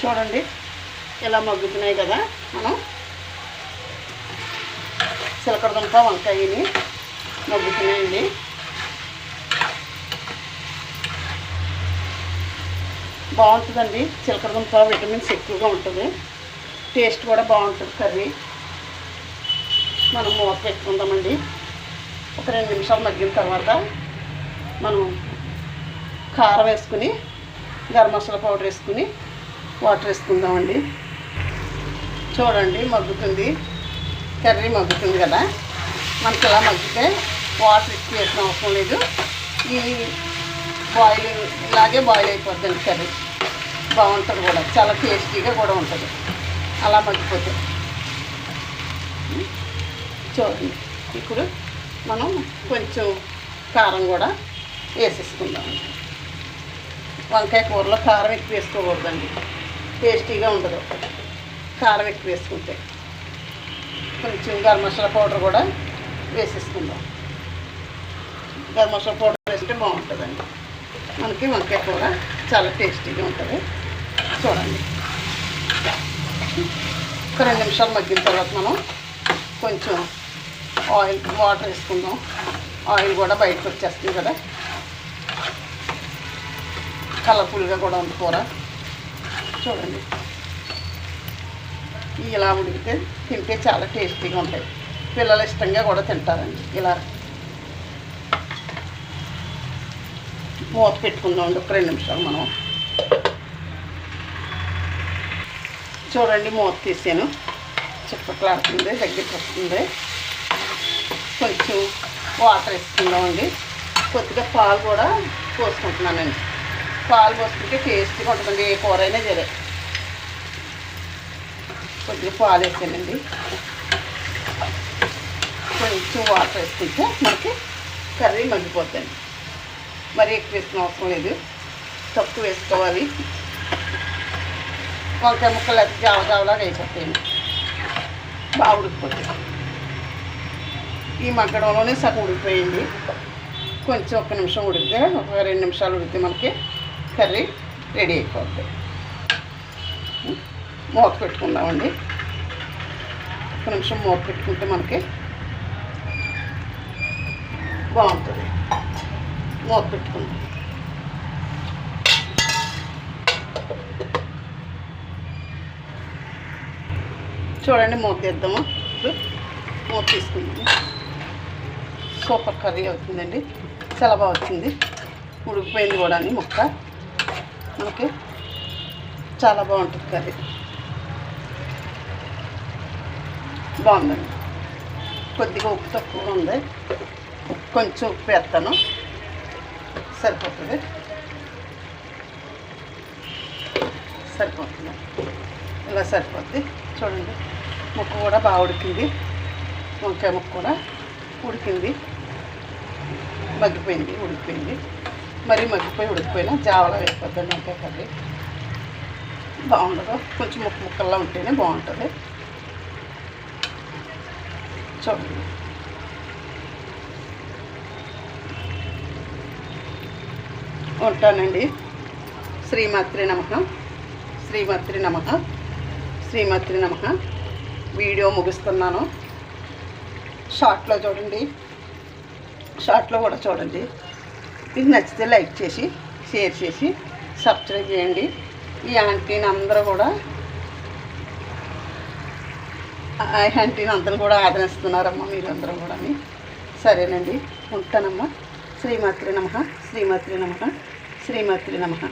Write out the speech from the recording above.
చూడండి. ఇలా మగ్గుతున్నాయి కదా మనం. చిలకడదుంప వంకాయని మగ్గుతున్నాయండి. బాగుంటుందండి. చిలకడదుంప విటమిన్స్ ఎక్కువగా ఉంటుంది. టేస్ట్ కూడా బాగుంటుంది కర్రీ. మనం మూత పెట్టుకుందామండి. ఒక రెండు నిమిషాలు మగ్గిన తర్వాత మనం కారం వేసుకుని గరం మసాలా పౌడర్ వేసుకుని వాటర్ వేసుకుందామండి. చూడండి మగ్గుతుంది. కర్రీ మగ్గుతుంది కదా. మనకి ఇలా మగ్గితే వాటర్ ఎక్కువ వేసిన అవసరం లేదు. ఈ బాయిల్ ఇలాగే బాయిల్ అయిపోద్దండి కర్రీ. బాగుంటుంది కూడా. చాలా టేస్టీగా కూడా ఉంటుంది. అలా మగ్గిపోతుంది చూడండి. ఇప్పుడు మనం కొంచెం కారం కూడా వేసేసుకుందాం. వంకాయ కూరలో కారం ఎక్కువ వేసుకోకూడదండి. టేస్టీగా ఉండదు. కారం ఎక్కువ వేసుకుంటే. కొంచెం గరం మసాలా పౌడర్ కూడా వేసేసుకుందాం. గరం మసాలా పౌడర్ వేస్తే బాగుంటుందండి. మనకి వంకాయ కూర చాలా టేస్టీగా ఉంటుంది. చూడండి. ఒక రెండు నిమిషాలు మగ్గిన తర్వాత మనం కొంచెం ఆయిల్ వాటర్ వేసుకుందాం. ఆయిల్ కూడా బయటకు వచ్చేస్తుంది కదా. కలర్ఫుల్గా కూడా ఉంది కూర. చూడండి. ఇలా ఉడికితే తింటే చాలా టేస్టీగా ఉంటాయి. పిల్లలు ఇష్టంగా కూడా తింటారండి. ఇలా మూత పెట్టుకుందాం ఒక రెండు నిమిషాలు మనం. చూడండి మూత తీసాను. చిప్పట్లాడుతుంది దగ్గరికి వస్తుంది. కొంచెం వాటర్ వేసుకుందామండి కొద్దిగా పాలు కూడా పోసుకుంటున్నానండి. పాలు పోసుకుంటే టేస్ట్గా ఉంటుందండి ఏ కూర అయినా సరే. కొద్దిగా పాలు వేసానండి. కొంచెం వాటర్ వేసుకుంటే మనకి కర్రీ మగ్గిపోతుంది మరి ఎక్కువ వేసిన అవసరం లేదు. తక్కువ వేసుకోవాలి. వంకాయ ముక్కలు అయితే జావ జావలాగా అయిపోతాయండి. బాగా ఉడికిపోతాయి. ఈ మగ్గడంలోనే సగం ఉడికిపోయింది. కొంచెం ఒక నిమిషం ఉడికితే ఒక రెండు నిమిషాలు ఉడికితే మనకి కర్రీ రెడీ అయిపోద్ది. మూత పెట్టుకుందామండి. ఒక నిమిషం మూత పెట్టుకుంటే మనకి బాగుంటుంది. మూత పెట్టుకుందాం. చూడండి మూత తీద్దాము ఇప్పుడు మూత తీసుకుందాము. సూపర్ కర్రీ అవుతుందండి. చాలా బాగా వచ్చింది. ఉడికిపోయింది కూడా అని మొక్క. మనకి చాలా బాగుంటుంది కర్రీ. బాగుందండి. కొద్దిగా ఉప్పు తక్కువ ఉంది. కొంచెం ఉప్పు వేస్తాను. సరిపోతుంది. సరిపోతుంది. ఇలా సరిపోద్ది. చూడండి. ముక్క కూడా బాగా ఉడికింది. వంకాయ ముక్క కూడా ఉడికింది. మగ్గిపోయింది ఉడికిపోయింది. మరీ మగ్గిపోయి ఉడికిపోయినా జావలా వేసిపోద్దండి అంటే కర్రీ బాగుండదు. కొంచెం ముక్క ముక్కల్లా ఉంటేనే బాగుంటుంది. చూడండి. ఉంటానండి. శ్రీమాత్రి నమః. శ్రీమాత్రి నమః. శ్రీమాత్రి నమః. వీడియో ముగిస్తున్నాను. షార్ట్లో చూడండి. షార్ట్లో కూడా చూడండి. మీకు నచ్చితే లైక్ చేసి షేర్ చేసి సబ్స్క్రైబ్ చేయండి. ఈ ఆంటీని అందరూ కూడా ఆ ఆంటీని అందరూ కూడా ఆదరిస్తున్నారమ్మా మీరందరూ కూడా సరేనండి ఉంటానమ్మా. శ్రీమాత్రి నమ శ్రీమాత్రి నమ శ్రీమాత్రి నమ.